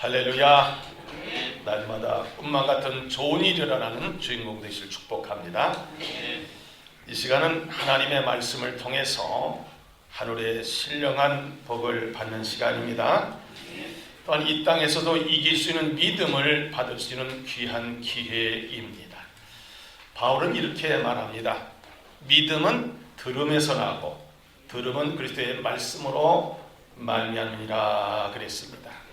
할렐루야. 날마다 꿈만 같은 좋은 일이 일어나는 주인공 되실 축복합니다. 이 시간은 하나님의 말씀을 통해서 하늘의 신령한 복을 받는 시간입니다. 또한 이 땅에서도 이길 수 있는 믿음을 받을 수 있는 귀한 기회입니다. 바울은 이렇게 말합니다. 믿음은 들음에서 나고 들음은 그리스도의 말씀으로 말미암이라 그랬습니다.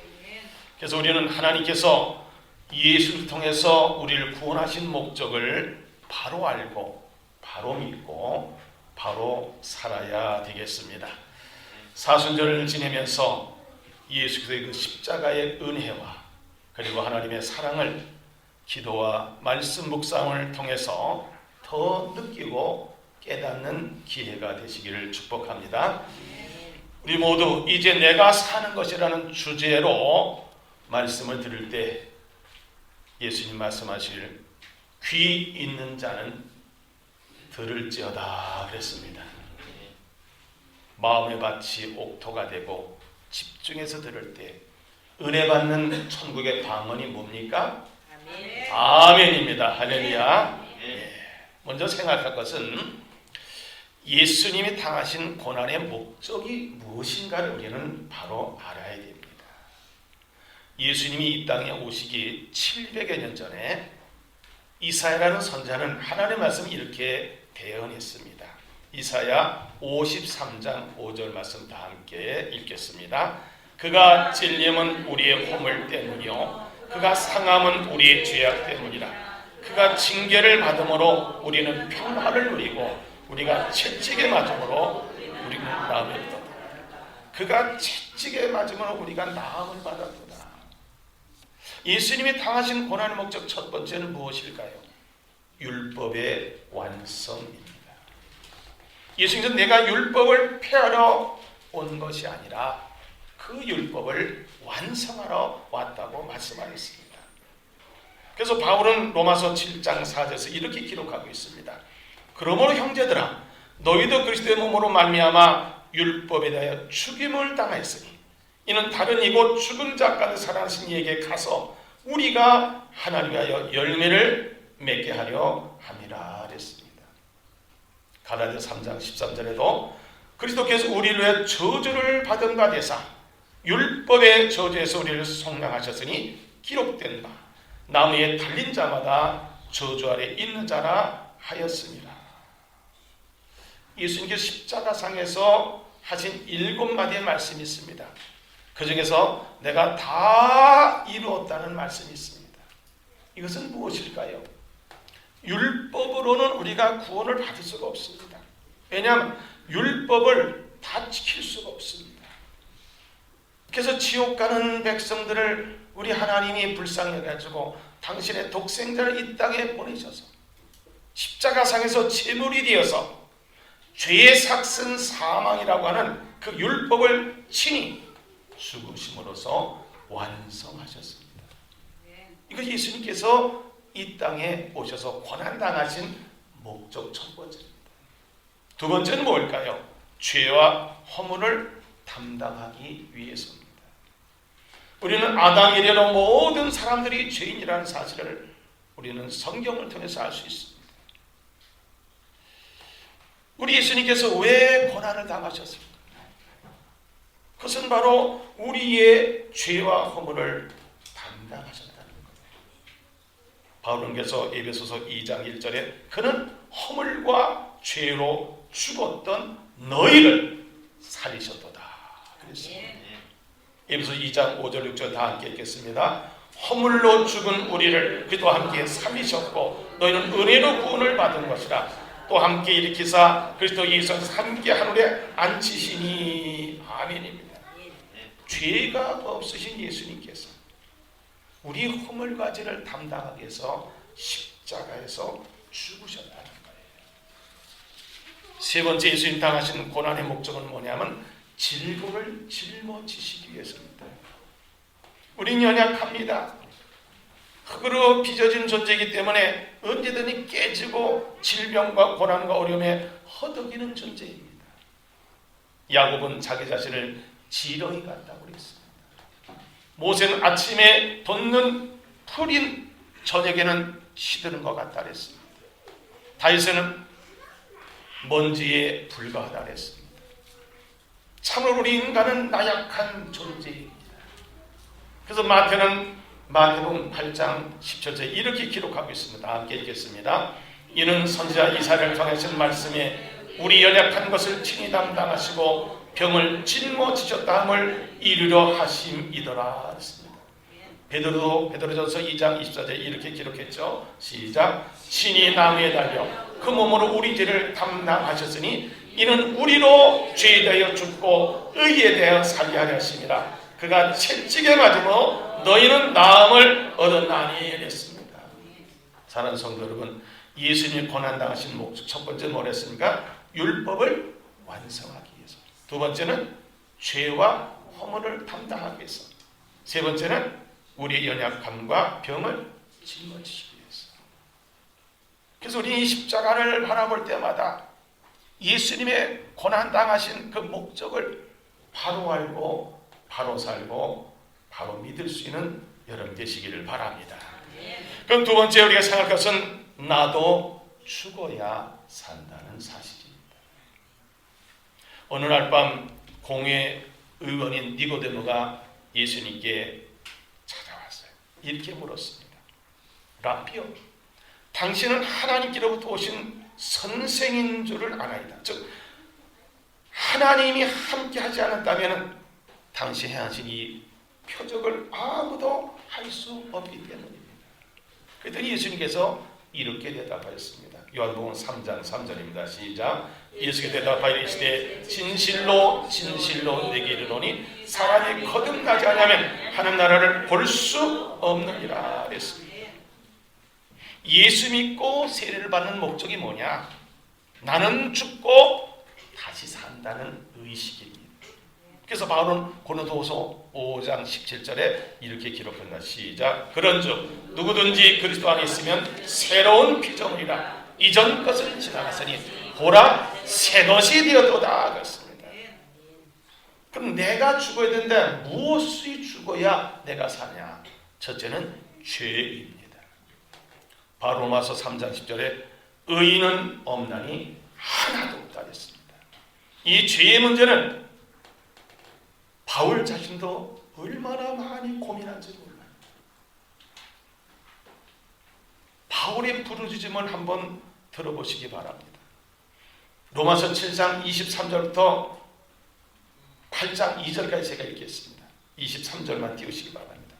그래서 우리는 하나님께서 예수를 통해서 우리를 구원하신 목적을 바로 알고 바로 믿고 바로 살아야 되겠습니다. 사순절을 지내면서 예수 그리스도의 그 십자가의 은혜와 그리고 하나님의 사랑을 기도와 말씀 묵상을 통해서 더 느끼고 깨닫는 기회가 되시기를 축복합니다. 우리 모두 이제 내가 사는 것이라는 주제로 말씀을 들을 때 예수님 말씀하실 귀 있는 자는 들을지어다 그랬습니다. 마음의 밭이 옥토가 되고 집중해서 들을 때 은혜 받는 천국의 방언이 뭡니까? 아멘. 아멘입니다. 할렐루야. 예. 먼저 생각할 것은 예수님이 당하신 고난의 목적이 무엇인가를 우리는 바로 알아야 됩니다. 예수님이 이 땅에 오시기 700여 년 전에 이사야라는 선자는 하나님의 말씀을 이렇게 대언했습니다. 이사야 53장 5절 말씀 다 함께 읽겠습니다. 그가 찔림은 우리의 허물 때문이요 그가 상함은 우리의 죄악 때문이라 그가 징계를 받음으로 우리는 평화를 누리고 우리가 채찍에 맞음으로 우리는 나음을 받았다. 그가 채찍에 맞음으로 우리가 나음을 받았구나. 예수님이 당하신 고난의 목적 첫 번째는 무엇일까요? 율법의 완성입니다. 예수님은 내가 율법을 폐하러 온 것이 아니라 그 율법을 완성하러 왔다고 말씀하셨습니다. 그래서 바울은 로마서 7장 4절에서 이렇게 기록하고 있습니다. 그러므로 형제들아 너희도 그리스도의 몸으로 말미암아 율법에 대하여 죽임을 당하였으니 이는 다른 이곳 죽은 자까지 살아나신 이에게 가서 우리가 하나님 위하여 열매를 맺게 하려 함이라 그랬습니다. 가라데 3장 13절에도 그리스도께서 우리를 위해 저주를 받은 바 되사 율법의 저주에서 우리를 속량하셨으니 기록된 바 나무에 달린 자마다 저주 아래 있는 자라 하였습니다. 예수님께서 십자가상에서 하신 일곱 마디의 말씀이 있습니다. 그 중에서 내가 다 이루었다는 말씀이 있습니다. 이것은 무엇일까요? 율법으로는 우리가 구원을 받을 수가 없습니다. 왜냐하면 율법을 다 지킬 수가 없습니다. 그래서 지옥 가는 백성들을 우리 하나님이 불쌍해 가지고 당신의 독생자를 이 땅에 보내셔서 십자가상에서 제물이 되어서 죄의 삭슨 사망이라고 하는 그 율법을 친히 죽으심으로써 완성하셨습니다. 이거 예수님께서 이 땅에 오셔서 고난당하신 목적 첫 번째입니다. 두 번째는 뭘까요? 죄와 허물을 담당하기 위해서입니다. 우리는 아담 이래로 모든 사람들이 죄인이라는 사실을 우리는 성경을 통해서 알 수 있습니다. 우리 예수님께서 왜 고난을 당하셨습니까? 그것은 바로 우리의 죄와 허물을 담당하셨다는 거예요. 바울은 그래서 에베소서 2장 1절에 그는 허물과 죄로 죽었던 너희를 살리셨도다. 그랬습니다. 에베소 2장 5절 6절 다 함께 읽겠습니다. 허물로 죽은 우리를 그도 함께 살리셨고 너희는 은혜로 구원을 받은 것이라 또 함께 일으키사 그리스도 예수께서 함께 하늘에 앉히시니 아멘입니다. 죄가 없으신 예수님께서 우리 허물과 죄를 담당하기 위해서 십자가에서 죽으셨다는 거예요. 세 번째 예수님 당하신 고난의 목적은 뭐냐면 질고를 짊어지시기 위해서입니다. 우린 연약합니다. 흙으로 빚어진 존재이기 때문에 언제든지 깨지고 질병과 고난과 어려움에 허덕이는 존재입니다. 야곱은 자기 자신을 지렁이 같다고 그랬습니다. 모세는 아침에 돋는 풀인 저녁에는 시드는 것 같다 그랬습니다. 다윗은 먼지에 불과하다 그랬습니다. 참으로 우리 인간은 나약한 존재입니다. 그래서 마태는 마태복음 8장 10절에 이렇게 기록하고 있습니다. 함께 읽겠습니다. 이는 선지자 이사를 통하신 말씀에 우리 연약한 것을 친히 담당하시고 병을 짊어지셨다 함을 이루려 하심이더라 했습니다. 베드로도 베드로전서 2장 24절에 이렇게 기록했죠. 시작. 친히 나무에 달려 그 몸으로 우리 죄를 담당하셨으니 이는 우리로 죄에 대하여 죽고 의에 대하여 살게 하려 하심이라. 그가 채찍에 맞으므로 너희는 나음을 얻었나니 했습니다. 사랑하는 성도 여러분, 예수님이 고난당하신 목적 첫 번째 뭐랬습니까? 율법을 위해서. 두 번째는 죄와 허물을 담당하기 위해서. 세 번째는 우리의 연약함과 병을 짊어지시기 위해서. 그래서 우리 이 십자가를 바라볼 때마다 예수님의 고난 당하신 그 목적을 바로 알고 바로 살고 바로 믿을 수 있는 여러분 되시기를 바랍니다. 그럼 두 번째 우리가 생각할 것은 나도 죽어야 산다는 사실입니다. 어느 날 밤 공회 의원인 니고데모가 예수님께 찾아왔어요. 이렇게 물었습니다. 라피오, 당신은 하나님께로부터 오신 선생인 줄을 아나이다. 즉 하나님이 함께하지 않았다면 당시 행하신 이 표적을 아무도 할 수 없기 때문입니다. 그랬더니 예수님께서 이렇게 대답하였습니다. 요한복음 3장 3절입니다. 시작. 예수께 대답하여 이르시되 진실로 진실로 내게 이르노니 사람이 거듭나지 않으면 하는 나라를 볼 수 없느니라 했습니다. 예수 믿고 세례를 받는 목적이 뭐냐? 나는 죽고 다시 산다는 의식입니다. 그래서 바울은 고린도후서 5장 17절에 이렇게 기록한다. 시작. 그런즉 누구든지 그리스도 안에 있으면 새로운 피조물이라 이전 것은 지나갔으니 보라 새 것이 되었도다 그렇습니다. 그럼 내가 죽어야 되는데 무엇이 죽어야 내가 사냐? 첫째는 죄입니다. 바로마서 3장 10절에 의인은 없나니 하나도 없다 했습니다. 이 죄의 문제는 바울 자신도 얼마나 많이 고민한지 몰라요. 바울의 부르짖음을 한번 들어보시기 바랍니다. 로마서 7장 23절부터 8장 2절까지 제가 읽겠습니다. 23절만 띄우시기 바랍니다.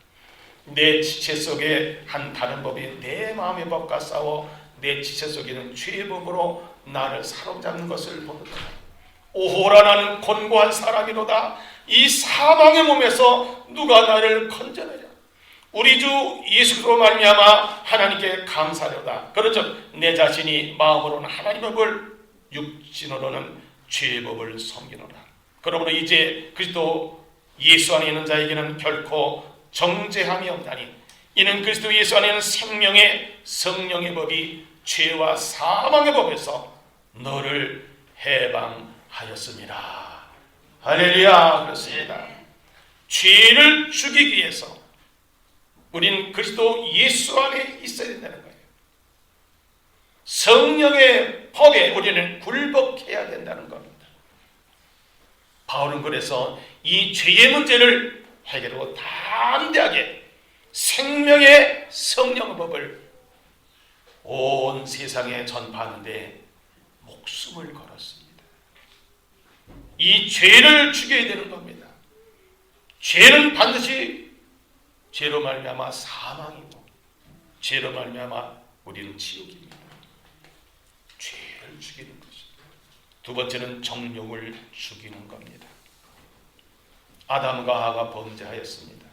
내 지체 속에 한 다른 법이 내 마음의 법과 싸워 내 지체 속에는 죄의 법으로 나를 사로잡는 것을 보노라. 오호라 나는 권고한 사람이로다. 이 사망의 몸에서 누가 나를 건져내랴. 우리 주 예수로 말미암아 하나님께 감사하려다. 그렇죠. 내 자신이 마음으로는 하나님의 법을 육신으로는 죄의 법을 섬기노라. 그러므로 이제 그리스도 예수 안에 있는 자에게는 결코 정죄함이 없나니 이는 그리스도 예수 안에는 생명의 성령의 법이 죄와 사망의 법에서 너를 해방하였습니다. 할렐루야 그렇습니다. 죄를 죽이기 위해서 우리는 그리스도 예수 안에 있어야 된다는 거예요. 성령의 법에 우리는 굴복해야 된다는 겁니다. 바울은 그래서 이 죄의 문제를 해결하고 담대하게 생명의 성령의 법을 온 세상에 전파하는데 목숨을 걸었습니다. 이 죄를 죽여야 되는 겁니다. 죄는 반드시 죄로 말미암아 사망이고 죄로 말미암아 우리는 지옥입니다. 죄를 죽이는 것입니다. 두 번째는 정욕을 죽이는 겁니다. 아담과 하가 범죄하였습니다.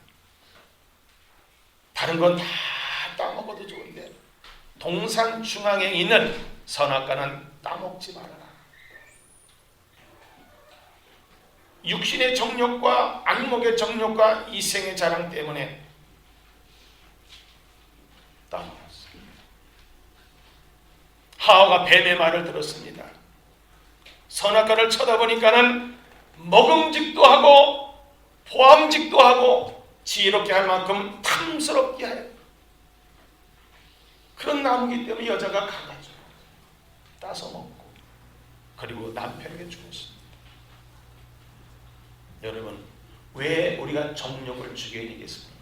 다른 건 다 따먹어도 좋은데 동산 중앙에 있는 선악과는 따먹지 말아라. 육신의 정욕과 안목의 정욕과 이생의 자랑 때문에 따먹었습니다. 하와가 뱀의 말을 들었습니다. 선악과를 쳐다보니까는 먹음직도 하고 포함직도 하고 지혜롭게 할 만큼 탐스럽게 하여 그런 나무기 때문에 여자가 가가지고 따서 먹고 그리고 남편에게 주었습니다. 여러분 왜 우리가 정욕을 죽여야 되겠습니까?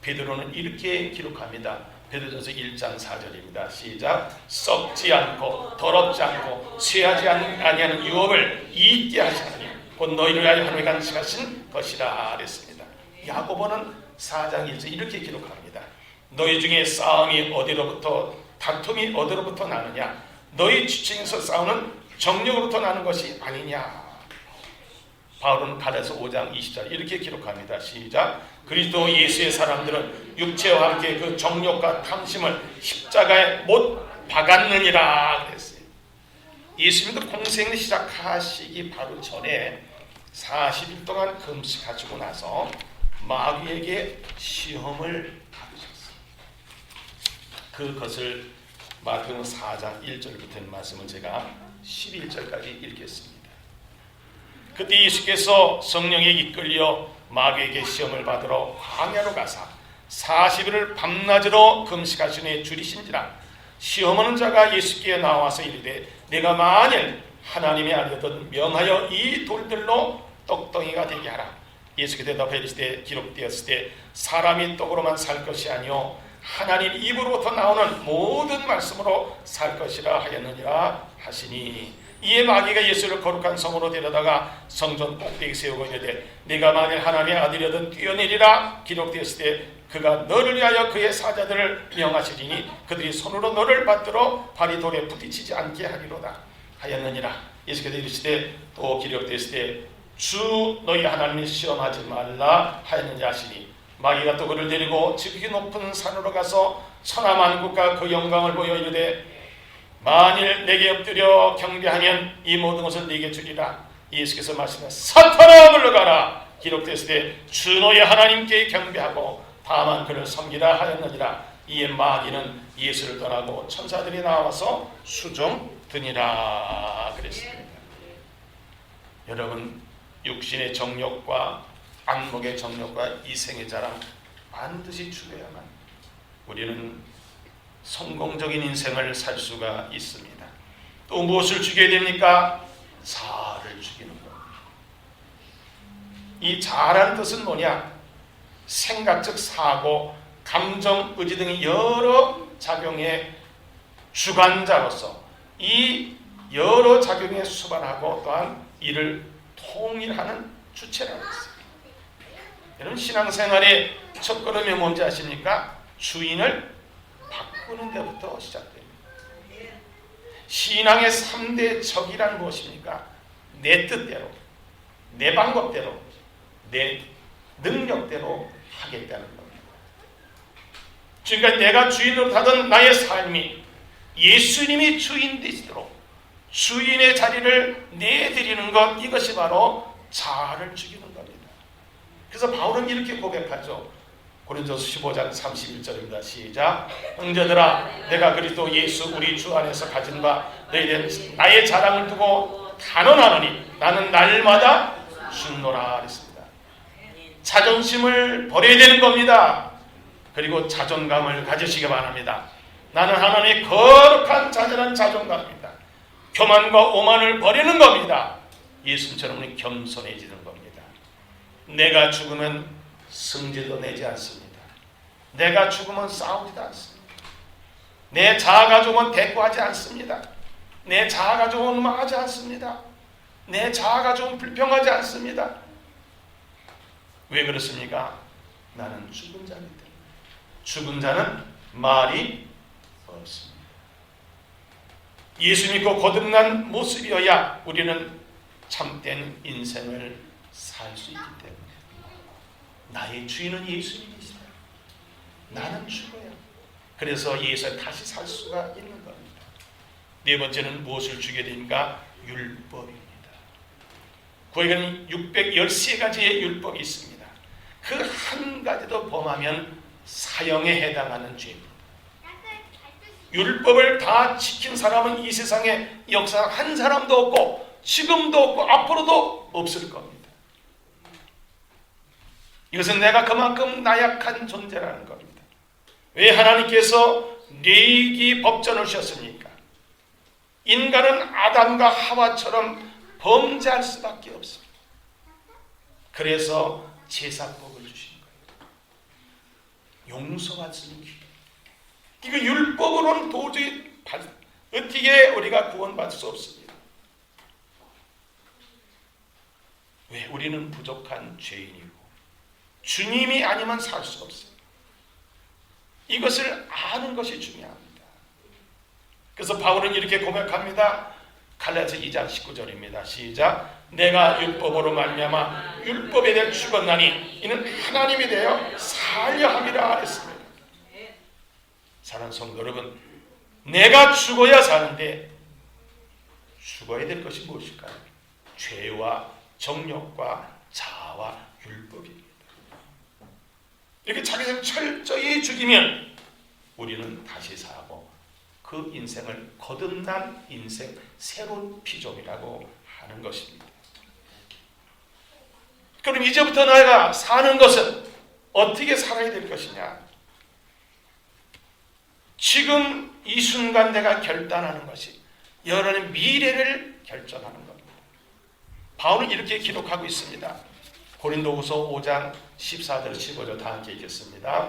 베드로는 이렇게 기록합니다. 베드로전서 1장 4절입니다. 시작. 썩지 않고 더럽지 않고 쇠하지 아니하는 유업을 잊게 하시나니 곧 너희를 위하여 하나님이 간직하신 것이라 그랬습니다. 야고보는 4장 1절 이렇게 기록합니다. 너희 중에 싸움이 어디로부터 다툼이 어디로부터 나느냐? 너희 지층에서 싸우는 정력으로부터 나는 것이 아니냐? 바울은 갈라서 5장 20절 이렇게 기록합니다. 시작. 그리스도 예수의 사람들은 육체와 함께 그 정욕과 탐심을 십자가에 못 박았느니라 그랬어요. 예수님도 공생을 시작하시기 바로 전에 40일 동안 금식하시고 나서 마귀에게 시험을. 그것을 마태복음 4장 1절부터 말씀을 제가 11절까지 읽겠습니다. 그때 예수께서 성령에 이끌려 마귀에게 시험을 받으러 광야로 가사 40일을 밤낮으로 금식하시니 줄이신지라. 시험하는 자가 예수께 나와서 이르되 내가 만일 하나님의 아들이든 명하여 이 돌들로 떡덩이가 되게 하라. 예수께 대답해 이르시되 기록되었을 때 사람이 떡으로만 살 것이 아니요 하나님 입으로부터 나오는 모든 말씀으로 살 것이라 하였느니라 하시니 이에 마귀가 예수를 거룩한 성으로 데려다가 성전 꼭대기 세우고 이르되 네가 만일 하나님의 아들이든 뛰어내리라 기록되었을 때 그가 너를 위하여 그의 사자들을 명하시리니 그들이 손으로 너를 받들어 발이 돌에 부딪히지 않게 하리로다. 하였느니라. 예수께서 이르시되 또 기록되었을 때 주 너희 하나님을 시험하지 말라 하였느냐 하시니 마귀가 또 그를 데리고 지극히 높은 산으로 가서 천하만국과 그 영광을 보여 이르되 만일 내게 엎드려 경배하면 이 모든 것을 네게 주리라. 예수께서 말씀하 사탄아 물러가라. 때주 너의 하나님께 경배하고 다만 그를 섬기라 하였느니라. 이에 마귀는 예수를 떠나고 천사들이 나와서 수종 드니라. 그랬습니다. 여러분 육신의 정욕과 안목의 정욕과 이생의 자랑 반드시 죽여야만 우리는 성공적인 인생을 살 수가 있습니다. 또 무엇을 죽여야 됩니까? 자아를 죽이는 겁니다. 이 자아라는 뜻은 뭐냐? 생각적 사고, 감정, 의지 등의 여러 작용의 주관자로서 이 여러 작용에 수반하고 또한 이를 통일하는 주체라고 했습니다. 여러분 신앙생활의 첫걸음이 뭔지 아십니까? 주인을 바꾸는 데부터 시작됩니다. 신앙의 3대 적이란 무엇입니까? 내 뜻대로, 내 방법대로, 내 능력대로 하겠다는 겁니다. 그러니까 내가 주인으로 하던 나의 삶이 예수님이 주인 되시도록 주인의 자리를 내드리는 것 이것이 바로 자아를 죽이는 겁니다. 그래서 바울은 이렇게 고백하죠. 고린도서 15장 31절입니다. 시작. 형제들아 내가 그리스도 예수 우리 주 안에서 가진 바 너희들 나의 자랑을 두고 단언하노니 나는 날마다 죽노라 그랬습니다. 자존심을 버려야 되는 겁니다. 그리고 자존감을 가지시기 바랍니다. 나는 하나님의 거룩한 자잘한 자존감입니다. 교만과 오만을 버리는 겁니다. 예수님처럼 겸손해지는 겁니다. 내가 죽으면 승질도 내지 않습니다. 내가 죽으면 싸우지도 않습니다. 내 자아가 죽으면 대꾸하지 않습니다. 내 자아가 죽으면 망하지 않습니다. 내 자아가 죽으면 불평하지 않습니다. 왜 그렇습니까? 나는 죽은 때문에. 죽은 자는 말이 없습니다. 예수 믿고 거듭난 모습이어야 우리는 참된 인생을 살수 때문에 나의 주인은 예수님이시다. 나는 죽어야. 그래서 예수에 다시 살 수가 있는 겁니다. 네 번째는 무엇을 주게 됩니까? 율법입니다. 구약에는 613가지의 율법이 있습니다. 그 한 가지도 범하면 사형에 해당하는 죄입니다. 율법을 다 지킨 사람은 이 세상에 역사 한 사람도 없고 지금도 없고 앞으로도 없을 겁니다. 이것은 내가 그만큼 나약한 존재라는 겁니다. 왜 하나님께서 네기 법전을 주셨습니까? 인간은 아담과 하와처럼 범죄할 수밖에 없습니다. 그래서 제사법을 주신 거예요. 용서가 주는 기. 이거 율법으로는 도저히 받, 어떻게 우리가 구원받을 수 없습니다. 왜 우리는 부족한 죄인이고 주님이 아니면 살 수 없어요. 이것을 아는 것이 중요합니다. 그래서 바울은 이렇게 고백합니다. 갈라디아 2장 19절입니다. 시작. 내가 율법으로 말미암아 율법에 대해 죽었나니 이는 하나님이 되어 살려 함이라 했습니다. 사랑하는 성도 여러분, 내가 죽어야 사는데 죽어야 될 것이 무엇일까요? 죄와 정욕과 자아와 율법입니다. 이렇게 자기 생 철저히 죽이면 우리는 다시 사고 그 인생을 거듭난 인생 새로운 피조물이라고 하는 것입니다. 그럼 이제부터 내가 사는 것은 어떻게 살아야 될 것이냐? 지금 이 순간 내가 결단하는 것이 여러분의 미래를 결정하는 겁니다. 바울은 이렇게 기록하고 있습니다. 고린도후서 5장 14절 15절 다 함께 읽겠습니다.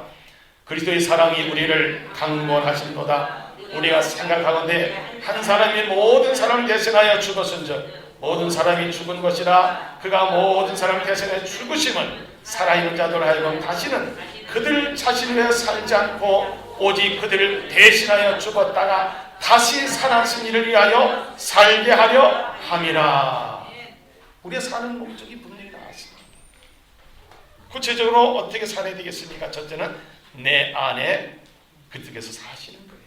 그리스도의 사랑이 우리를 강권하신도다. 우리가 생각하건대 한 사람이 모든 사람을 대신하여 죽었은즉 모든 사람이 죽은 것이라 그가 모든 사람을 대신해 죽으심은 살아있는 자들 하여금 다시는 그들 자신을 살지 않고 오직 그들을 대신하여 죽었다가 다시 살아신 이를 위하여 살게 하려 함이라. 우리가 사는 목적이. 구체적으로 어떻게 살아야 되겠습니까? 첫째는 내 안에 그쪽에서 사시는 거예요.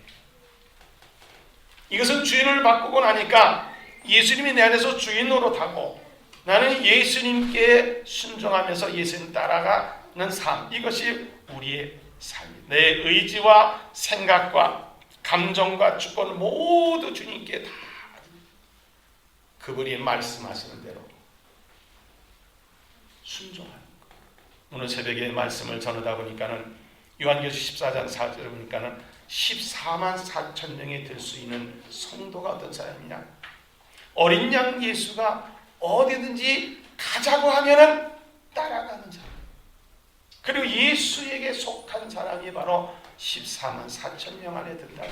이것은 주인을 바꾸고 나니까 예수님이 내 안에서 주인 노릇하고 나는 예수님께 순종하면서 예수님 따라가는 삶 이것이 우리의 삶. 내 의지와 생각과 감정과 주권 모두 주님께 다 그분이 말씀하시는 대로 순종하는 것. 오늘 새벽에 말씀을 전하다 보니까는 요한계시 14장 4절 보니까는 14만 4천 명이 될 수 있는 성도가 어떤 사람이냐? 어린 양 예수가 어디든지 가자고 하면은 따라가는 사람. 그리고 예수에게 속한 사람이 바로 14만 4천 명 안에 든다.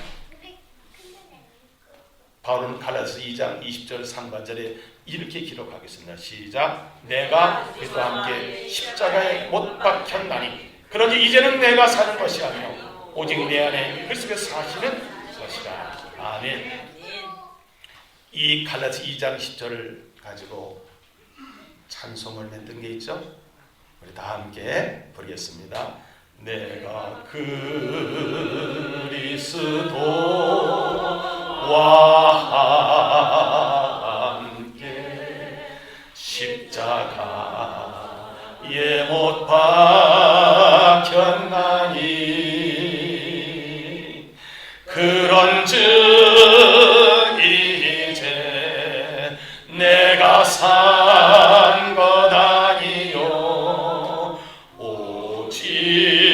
바울은 갈라디아서 2장 20절 상반절에 이렇게 기록하겠습니다. 시작. 내가 그리스도와 함께 십자가에 못 박혔나니 그러니 이제는 내가 사는 것이 아니요 오직 내 안에 그리스도께서 사시는 것이라. 아멘. 이 갈라디 2장 10절을 가지고 찬송을 냈던 게 있죠. 우리 다 함께 부르겠습니다. 내가 그리스도 와 함께 십자가에 못 박혔나니? 그런즉 이제 내가 산 것 아니요. 오직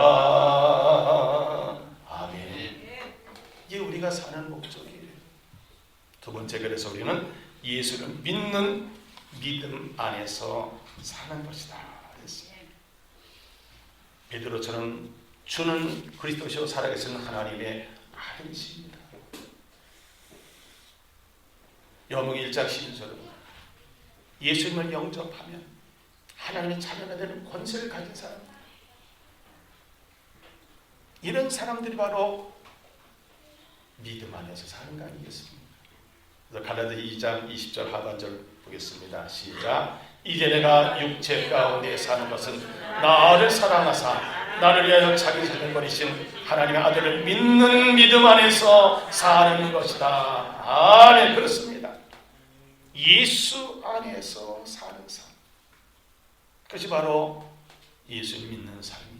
것이라 아멘 이게 우리가 사는 목적이에요 두 번째 그래서 우리는 예수를 믿는 믿음 안에서 사는 것이다. 베드로처럼 주는 그리스도시오 살아계신 하나님의 아들이십니다. 여목 1장 12절은 예수님을 영접하면 하나님의 자녀가 되는 권세를 가진 사람 이런 사람들이 바로 믿음 안에서 사는 거 아니겠습니까? 그래서 갈라디 2장 20절 하반절 보겠습니다. 시작. 이제 내가 육체 가운데 사는 것은 나를 사랑하사 나를 위하여 자기 자신을 버리신 하나님의 아들을 믿는 믿음 안에서 사는 것이다. 아멘 그렇습니다. 예수 안에서 사는 삶. 그것이 바로 예수를 믿는 삶이죠.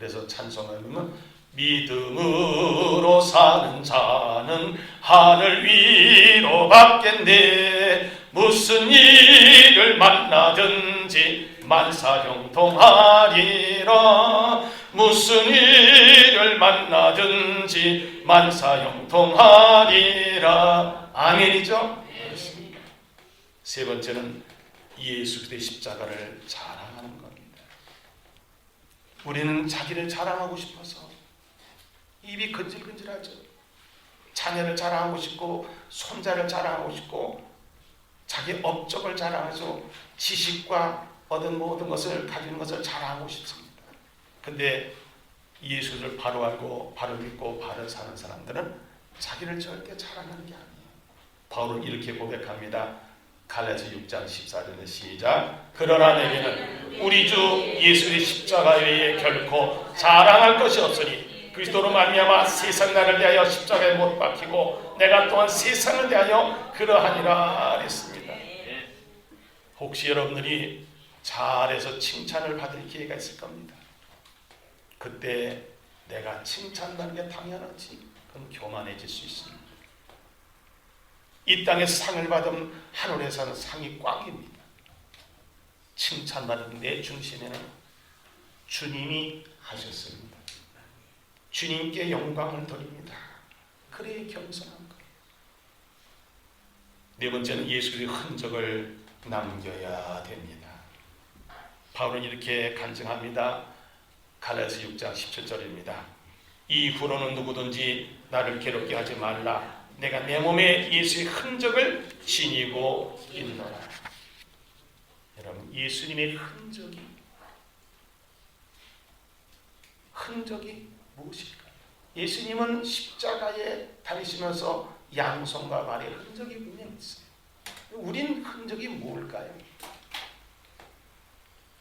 그래서 찬송하면 믿음으로 사는 자는 하늘 위로 받겠네 무슨 일을 만나든지 만사 형통하리라 무슨 일을 만나든지 만사 형통하리라 아멘이죠? 세 번째는 예수 그리스도의 십자가를 겁니다. 우리는 자기를 자랑하고 싶어서 입이 근질근질하죠. 자녀를 자랑하고 싶고 손자를 자랑하고 싶고 자기 업적을 자랑하죠. 지식과 얻은 모든 것을 가진 것을 자랑하고 싶습니다. 근데 예수를 바로 알고 바로 믿고 바로 사는 사람들은 자기를 절대 자랑하는 게 아니에요. 바울은 이렇게 고백합니다. 갈라지 6장 14절의 시작. 그러나 내게는 우리 주 예수의 십자가 외에 결코 자랑할 것이 없으니 그리스도로 말미암아 세상 나를 대하여 십자가에 못 박히고 내가 또한 세상을 대하여 그러하니라 그랬습니다. 혹시 여러분들이 잘해서 칭찬을 받을 기회가 있을 겁니다. 그때 내가 칭찬받는 게 당연하지. 그럼 교만해질 수 있습니다. 이 땅에서 상을 받으면 하늘에서는 상이 꽝입니다. 칭찬받는 내 중심에는 주님이 하셨습니다. 주님께 영광을 돌립니다. 그래야 겸손한 거예요. 네 번째는 예수의 흔적을 남겨야 됩니다. 바울은 이렇게 간증합니다. 갈라스 6장 17절입니다. 이후로는 누구든지 나를 괴롭게 하지 말라. 내가 내 몸에 예수의 흔적을 지니고 있노라. 여러분 예수님의 흔적이 흔적이 무엇일까요? 예수님은 십자가에 달리시면서 양손과 발의 흔적이 분명히 있어요. 우린 흔적이 뭘까요?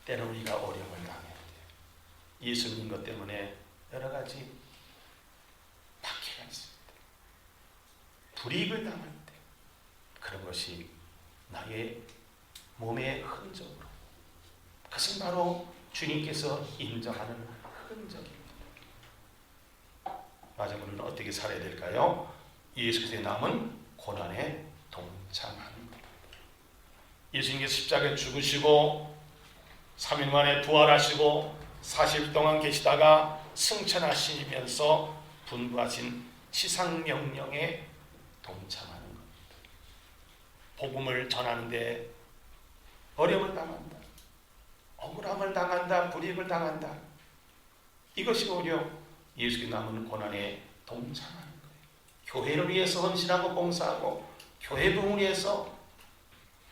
때는 우리가 어려움을 당해야 돼요. 예수님 것 때문에 여러 가지 박해가 있습니다. 불이익을 당할 때 그런 것이 나의 몸의 흔적으로 그것은 바로 주님께서 인정하는 흔적입니다. 마지막으로는 어떻게 살아야 될까요? 예수 그리스도의 남은 고난에 동참하는. 예수님께서 십자가에 죽으시고 3일 만에 부활하시고 40일 동안 계시다가 승천하시면서 분부하신 치상명령에 동참하는 겁니다. 복음을 전하는데 어려움을 당한다. 억울함을 당한다. 불이익을 당한다. 이것이 오히려 예수께 남은 고난에 동참하는 거예요. 교회를 위해서 헌신하고 봉사하고 교회 부흥을 위해서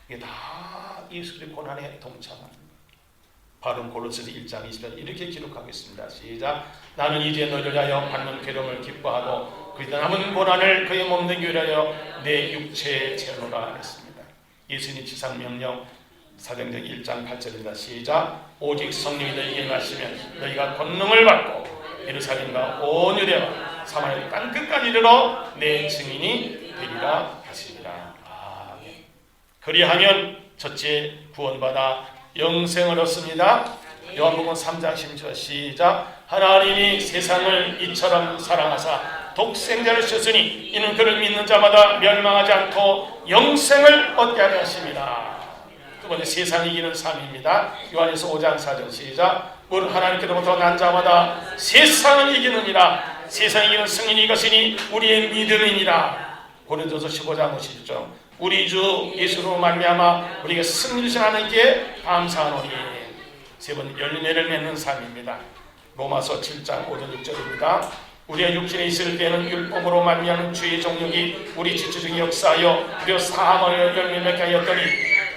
이게 다 예수의 고난에 동참하는 거예요. 바른 골로새서 1장 20절 이렇게 기록하고 있습니다. 시작. 나는 이제 너를 위하여 받는 괴로움을 기뻐하고 그리고 남은 고난을 그의 몸된 위하여 내 육체에 채우노라 했습니다. 예수님 지상 명령 사도행전 1장 8절입니다. 시작. 오직 성령이 너희에게 임하시면 너희가 권능을 받고 예루살렘과 온 유대와 사마리아 땅 끝까지 이르러 내 증인이 되리라 하시니라. 아멘. 그리하면 첫째 구원받아 영생을 얻습니다. 요한복음 3장 10절 시작. 하나님이 세상을 이처럼 사랑하사 독생자를 주셨으니 이는 그를 믿는 자마다 멸망하지 않고 영생을 얻게 하려 하십니다. 두 번째 세상 이기는 삶입니다. 요한에서 5장 4절 시작. 물 하나님께로부터 난 자마다 세상을 이기느니라. 세상 이기는 승인이 이것이니 우리의 믿음이니라. 고린도서 15장 50절. 우리 주 예수로 말미암아 우리가 승리신 하나님께 감사하노니. 세번 열매를 맺는 삶입니다. 로마서 7장 5절 6절입니다. 우리의 육신에 있을 때는 율법으로 말미암은 주의 정욕이 우리 지체중에 역사하여 우리의 사함을 열매 맺게 하였더니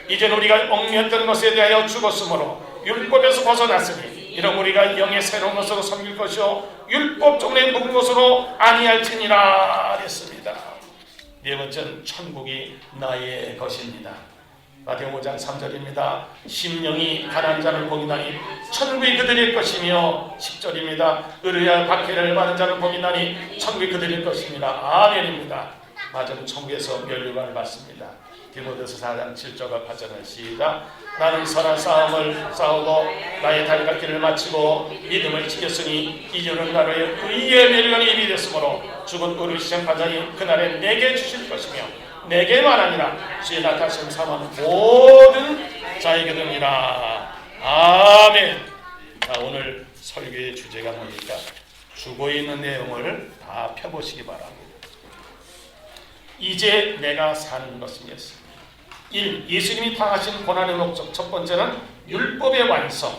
이제는 우리가 얽매였던 것에 대하여 죽었으므로 율법에서 벗어났으니 이런 우리가 영의 새로운 것으로 섬길 것이요 율법 종의 묵은 것으로 아니할지니라 했습니다. 네 번째는 천국이 나의 것입니다. 마태복음 5장 3절입니다. 심령이 가난한 자를 복이나니 천국이 그들일 것이며 10절입니다. 의뢰야 박해를 받은 자를 복이나니 천국이 그들일 것입니다. 아멘입니다. 맞은 천국에서 멸류관을 받습니다. 디모데서 4장 7절과 8절은 시작 나는 선한 싸움을 싸우고 나의 달갑기를 마치고 믿음을 지켰으니 이제는 나를 의의 멸류관이 이미 됐으므로 죽은 의를 시장파장이 그날에 내게 주실 것이며 내게만 아니라 주의 나타심 삼은 모든 자에게 됩니다. 아멘. 자, 오늘 설교의 주제가 뭡니까? 주고 있는 내용을 다 펴보시기 바랍니다. 이제 내가 사는 것은 예수. 1. 예수님이 당하신 고난의 목적. 첫 번째는 율법의 완성.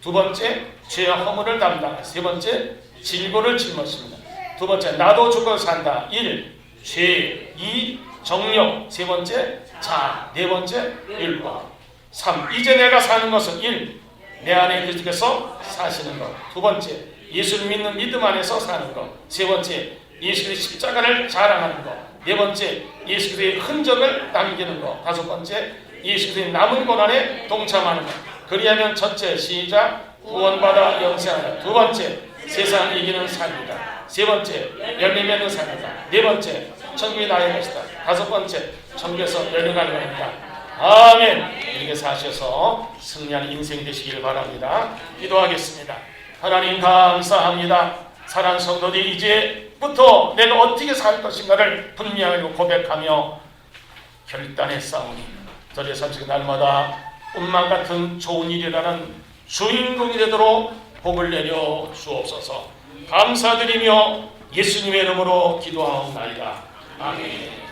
두 번째, 죄와 허물을 담당. 세 번째, 질고를 짊어집니다. 두 번째, 나도 죽어 산다. 1. 죄. 2. 정력. 세 번째, 자. 네 번째, 율법. 3. 이제 내가 사는 것은 1. 내 안에 그리스도께서 사시는 것. 두 번째, 예수를 믿는 믿음 안에서 사는 것. 세 번째, 예수의 십자가를 자랑하는 것. 네 번째, 예수 그리스도의 흔적을 남기는 것. 다섯 번째, 예수 그리스도의 남은 고난에 동참하는 것. 그리하면 첫째, 시작, 구원받아 영생하라. 두 번째, 세상 이기는 삶이다. 세 번째, 열매 맺는 삶이다. 네 번째, 천국이 나의 것이다. 다섯 번째, 천국에서 열려가는 것이다. 아멘. 이렇게 사셔서 승리하는 인생 되시길 바랍니다. 기도하겠습니다. 하나님 감사합니다. 사랑 성도들이 이제부터 내가 어떻게 살 것인가를 분명하게 고백하며 결단의 싸움이 저의 산책 날마다 꿈만 같은 좋은 일이라는 주인공이 되도록 복을 내려 주옵소서 감사드리며 예수님의 이름으로 기도하옵나이다. 아멘.